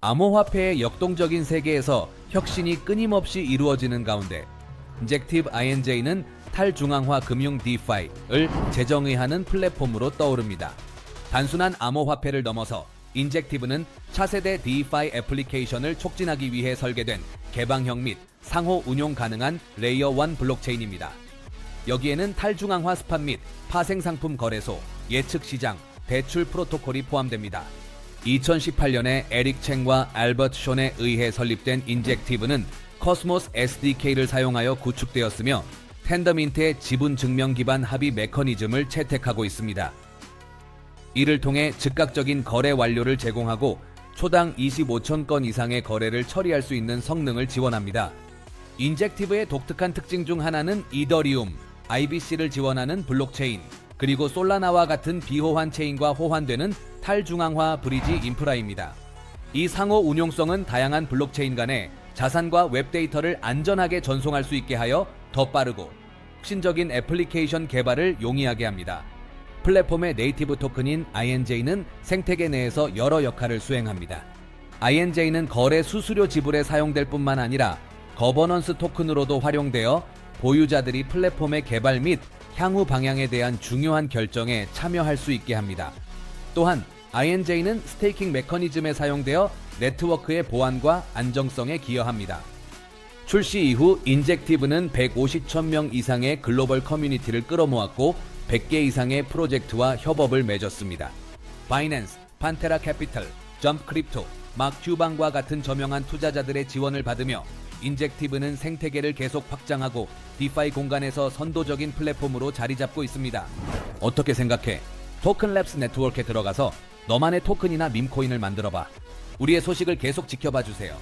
암호화폐의 역동적인 세계에서 혁신이 끊임없이 이루어지는 가운데 인젝티브 INJ는 탈중앙화 금융 DeFi를 재정의하는 플랫폼으로 떠오릅니다. 단순한 암호화폐를 넘어서 인젝티브는 차세대 DeFi 애플리케이션을 촉진하기 위해 설계된 개방형 및 상호 운용 가능한 레이어 1 블록체인입니다. 여기에는 탈중앙화 스팟 및 파생 상품 거래소, 예측 시장, 대출 프로토콜이 포함됩니다. 2018년에 에릭 챙과 알버트 션에 의해 설립된 인젝티브는 코스모스 SDK를 사용하여 구축되었으며 텐더민트의 지분 증명 기반 합의 메커니즘을 채택하고 있습니다. 이를 통해 즉각적인 거래 완료를 제공하고 초당 25천 건 이상의 거래를 처리할 수 있는 성능을 지원합니다. 인젝티브의 독특한 특징 중 하나는 이더리움, IBC를 지원하는 블록체인, 그리고 솔라나와 같은 비호환 체인과 호환되는 탈중앙화 브리지 인프라입니다. 이 상호 운용성은 다양한 블록체인 간의 자산과 웹데이터를 안전하게 전송할 수 있게 하여 더 빠르고 혁신적인 애플리케이션 개발을 용이하게 합니다. 플랫폼의 네이티브 토큰인 INJ는 생태계 내에서 여러 역할을 수행합니다. INJ는 거래 수수료 지불에 사용될 뿐만 아니라 거버넌스 토큰으로도 활용되어 보유자들이 플랫폼의 개발 및 향후 방향에 대한 중요한 결정에 참여할 수 있게 합니다. 또한 INJ는 스테이킹 메커니즘에 사용되어 네트워크의 보안과 안정성에 기여합니다. 출시 이후 인젝티브는 150천 명 이상의 글로벌 커뮤니티를 끌어모았고 100개 이상의 프로젝트와 협업을 맺었습니다. 바이낸스, 판테라 캐피털, 점프 크립토, 막 큐방과 같은 저명한 투자자들의 지원을 받으며 인젝티브는 생태계를 계속 확장하고 디파이 공간에서 선도적인 플랫폼으로 자리 잡고 있습니다. 어떻게 생각해? 토큰랩스 네트워크에 들어가서 너만의 토큰이나 밈코인을 만들어봐. 우리의 소식을 계속 지켜봐 주세요.